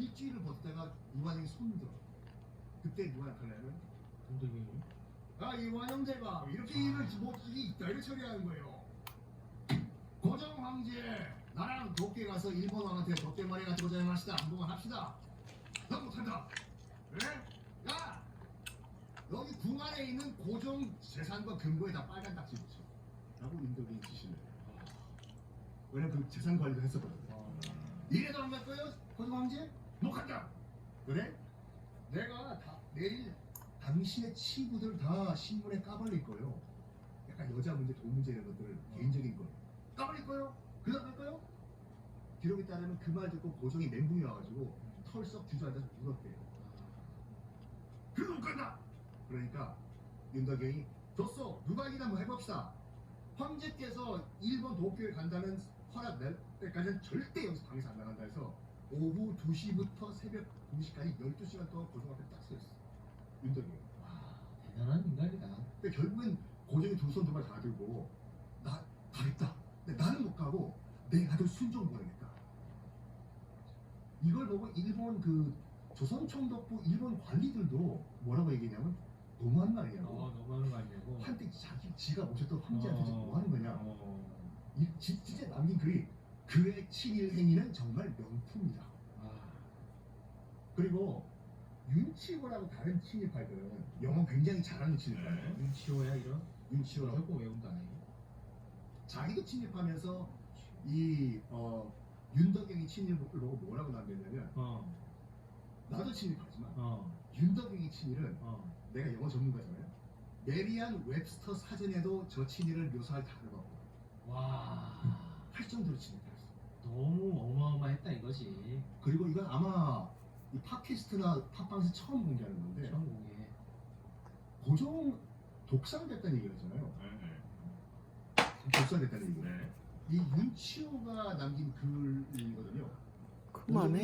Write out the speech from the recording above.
일주일을 버티다가 이완영이 손 들어. 그때 누가 나타나면 감독이 아 이완영 대가 이렇게 일을 못 이게 이렇게 처리하는 거예요. 고정 황제 나랑 도쿄 가서 일본 왕한테 덕대 말이 같은 거 자행합시다 한동안 합시다. 넌 못한다. 그래? 야 여기 궁 안에 있는 고정 재산과 금고에 다 빨간 딱지 붙여. 라고 임덕이 지시를 해요. 왜냐면 그 재산 관리도 했었거든. 이래도 안 갈 거예요? 고정 황제? 못 간다. 그래? 내가 다 내일 당신의 친구들 다 신문에 까발릴 거예요. 약간 여자 문제, 돈 문제 이런 것들 개인적인 거 까발릴 거예요. 그냥 갈 거예요? 기록에 따르면 그 말 듣고 고정이 멘붕이 와가지고 털썩 주저앉아서 울었대요. 못 간다. 그러니까 윤덕영이 줬어. 누가 이기나 뭐 해봅시다. 황제께서 일본 도쿄에 간다는 허락 낼 때까지는 절대 여기서 방에서 안 나간다 해서 오후 2시부터 새벽 2시까지 12시간 동안 고정 앞에 딱 서있어. 윤덕이. 와 대단한 인간이다. 근데 결국엔 고정이 두손두발다 들고 나 가겠다. 근데 나는 못 가고 내 아들 순종 보내겠다. 이걸 보고 일본 그 조선총독부 일본 관리들도 뭐라고 얘기했냐면 너무한 말이냐고. 어 너무하는 거 아니냐고. 한때 자기 지가 모셨던 황제한테 지금 뭐 하는 거냐. 어. 이 지- 진짜 남긴 글이 그의 친일 행위는 정말 명품이다. 아, 그리고 윤치호라고 다른 친일파들은 영어 굉장히 잘하는 친일파예요. 윤치호야 이런? 윤치호라고 무조건 외운다 아니에요? 자기도 친일파면서 이 어, 윤덕영이 보고 뭐라고 남겼냐면 어, 나도 친일파지만 어, 윤덕영이 친일은 어. 내가 영어 전문가잖아요. 메리안 웹스터 사전에도 저 친일을 묘사할 단어가 없고 와, 할 정도로 친일파였어. 너무 어마어마했다 이거지. 그리고 이건 아마 이 팟캐스트나 팟빵에서 처음 공개하는 건데 처음 공개. 고종 독상됐다는 얘기를 하잖아요. 네, 독상됐다는 얘기. 네. 이 윤치호가 남긴 글이거든요. 그만해.